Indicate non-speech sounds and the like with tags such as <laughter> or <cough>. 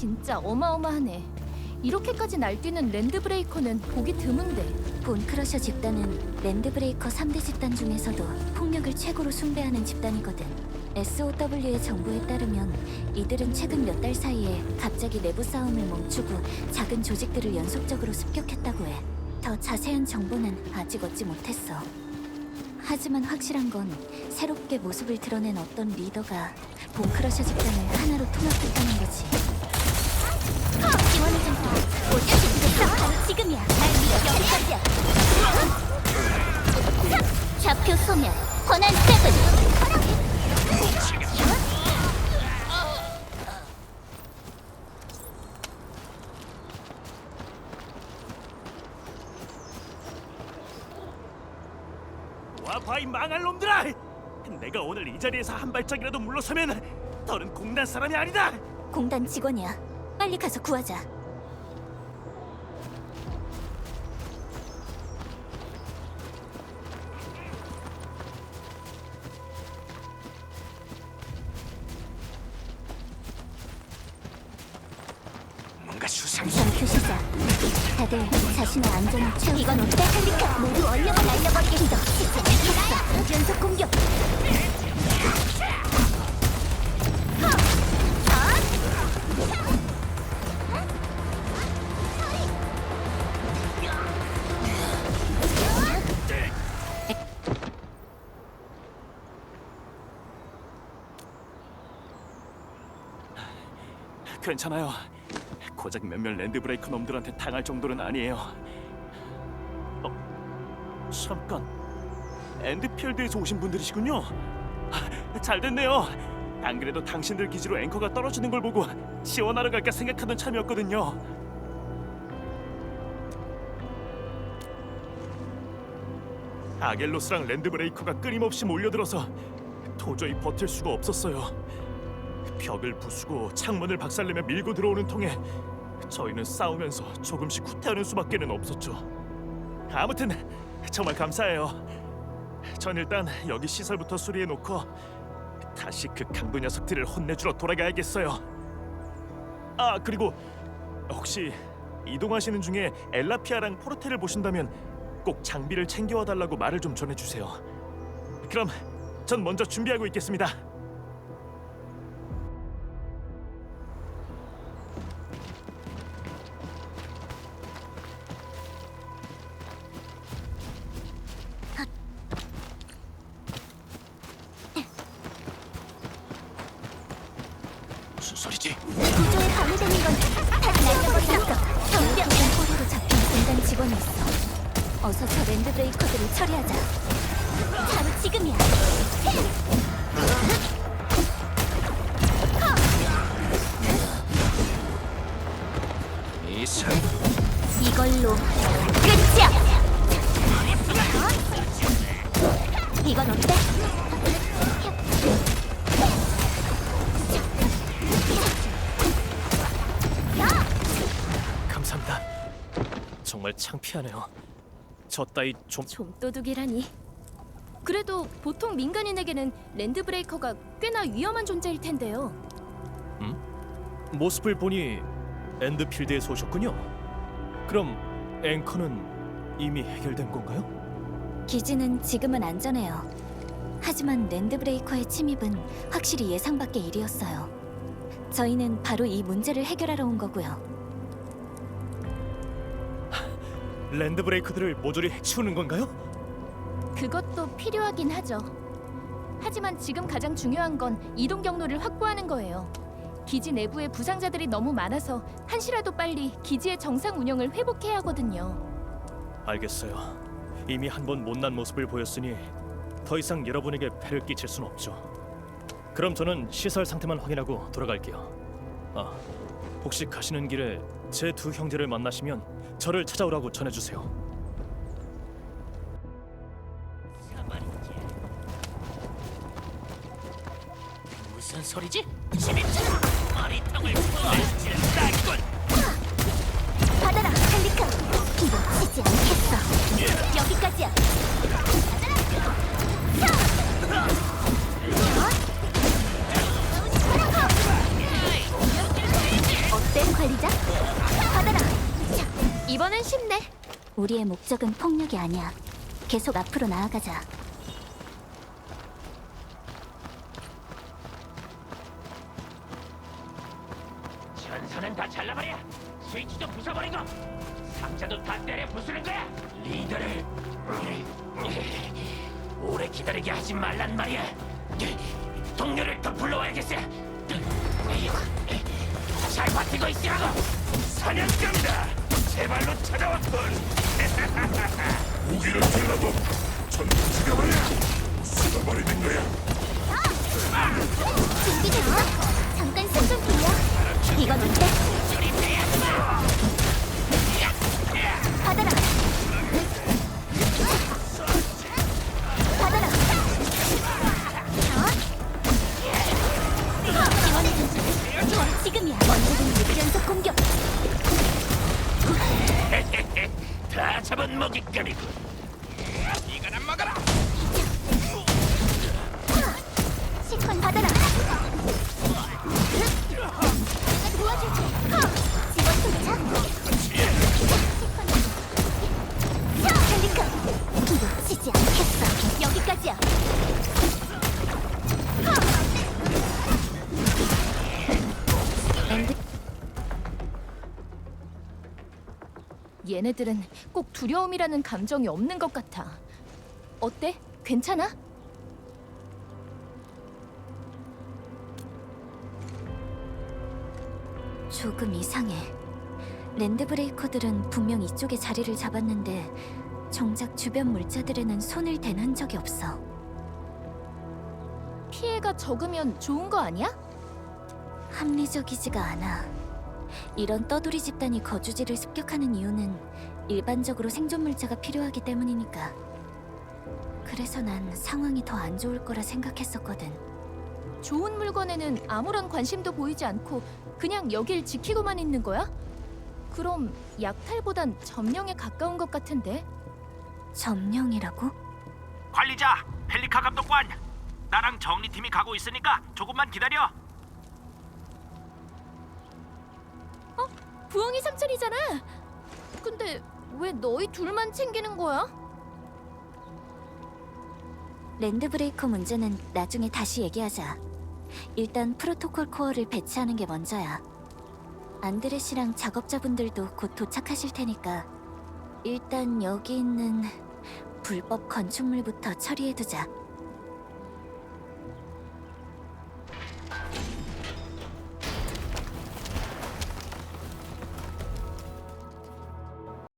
진짜 어마어마하네. 이렇게까지 날뛰는 랜드브레이커는 보기 드문데. 본크러셔 집단은 랜드브레이커 3대 집단 중에서도 폭력을 최고로 숭배하는 집단이거든. SOW의 정보에 따르면 이들은 최근 몇 달 사이에 갑자기 내부 싸움을 멈추고 작은 조직들을 연속적으로 습격했다고 해. 더 자세한 정보는 아직 얻지 못했어. 하지만 확실한 건 새롭게 모습을 드러낸 어떤 리더가 본크러셔 집단을 하나로 통합했다는 거지. 지원을 좀 더. 오직 지금 바로 지금이야. 날 믿어 여기까지야. 좌표 소멸. 권한 세븐. 와봐 이 망할 놈들아! 내가 오늘 이 자리에서 한 발짝이라도 물러서면 더는 공단 사람이 아니다! 공단 직원이야. 빨리 가서 구하자. 뭔가 수상해 전투 시작. 다들 자신의 안전을 채우. 이건 어때? 헬리카 모두 치지 않겠어. 연속 공격. 괜찮아요. 고작 몇몇 랜드브레이커 놈들한테 당할 정도는 아니에요. 어? 잠깐. 엔드필드에서 오신 분들이시군요. 아, 잘 됐네요. 안 그래도 당신들 기지로 앵커가 떨어지는 걸 보고 지원하러 갈까 생각하던 참이었거든요. 아겔로스랑 랜드브레이커가 끊임없이 몰려들어서 도저히 버틸 수가 없었어요 벽을 부수고 창문을 박살내며 밀고 들어오는 통에 저희는 싸우면서 조금씩 후퇴하는 수밖에는 없었죠. 아무튼 정말 감사해요. 전 일단 여기 시설부터 수리해 놓고 다시 그 강도 녀석들을 혼내주러 돌아가야겠어요. 아 그리고 혹시 이동하시는 중에 엘라피아랑 포르테를 보신다면 꼭 장비를 챙겨와 달라고 말을 좀 전해주세요. 그럼 전 먼저 준비하고 있겠습니다. 무슨 소리지? 구조에 방해되는 건 다시 날려버리니까. 정병 꼬리로 잡힌 공단 직원이 있어. 어서 저 랜드 브레이커들을 처리하자. 바로 지금이야. 이상 이걸로 끝이야. 이건 어때? 정말 창피하네요. 저 따위 좀 좀도둑이라니. 그래도 보통 민간인에게는 랜드브레이커가 꽤나 위험한 존재일 텐데요. 모습을 보니 엔드필드에서 오셨군요. 그럼 앵커는 이미 해결된 건가요? 기지는 지금은 안전해요. 하지만 랜드브레이커의 침입은 확실히 예상 밖의 일이었어요. 저희는 바로 이 문제를 해결하러 온 거고요. 랜드 브레이커들을 모조리 해치우는 건가요? 그것도 필요하긴 하죠. 하지만 지금 가장 중요한 건 이동 경로를 확보하는 거예요. 기지 내부에 부상자들이 너무 많아서 한시라도 빨리 기지의 정상 운영을 회복해야 하거든요. 알겠어요. 이미 한 번 못난 모습을 보였으니 더 이상 여러분에게 폐를 끼칠 순 없죠. 그럼 저는 시설 상태만 확인하고 돌아갈게요. 아, 혹시 가시는 길에 제 두 형제를 만나시면 저를 찾아오라고 전해주세요. 무슨 소리지? 진짜 머리통을 부어 관리자. 받아라. 이번엔 쉽네. 우리의 목적은 폭력이 아니야. 계속 앞으로 나아가자. 전선은 다 잘라버려. 스위치도 부숴버리고. 상자도 다 때려 부수는 거야. 리더를. 오래 기다리게 하지 말란 말이야. 동료를 더 불러와야겠어. 잘 버티고 있으라고 사냥감이다 제발로 찾아왔군 <laughs> 무기를 들라고 전부 죽여버려 쏟아버리는 거야 준비됐어? 잠깐 숨좀 돌려. 이건 어때? 잡은 먹잇감이군. 안 먹어라 얘네들은 꼭 두려움이라는 감정이 없는 것 같아. 어때? 괜찮아? 조금 이상해. 랜드브레이커들은 분명 이쪽에 자리를 잡았는데 정작 주변 물자들에는 손을 댄 흔적이 없어. 피해가 적으면 좋은 거 아니야? 합리적이지가 않아. 이런 떠돌이 집단이 거주지를 습격하는 이유는 일반적으로 생존 물자가 필요하기 때문이니까. 그래서 난 상황이 더 안 좋을 거라 생각했었거든. 좋은 물건에는 아무런 관심도 보이지 않고 그냥 여길 지키고만 있는 거야? 그럼 약탈보단 점령에 가까운 것 같은데? 점령이라고? 관리자 펠리카 감독관 나랑 정리팀이 가고 있으니까 조금만 기다려 부엉이 삼촌이잖아. 근데 왜 너희 둘만 챙기는 거야? 랜드브레이커 문제는 나중에 다시 얘기하자. 일단 프로토콜 코어를 배치하는 게 먼저야. 안드레시랑 작업자분들도 곧 도착하실 테니까 일단 여기 있는 불법 건축물부터 처리해두자.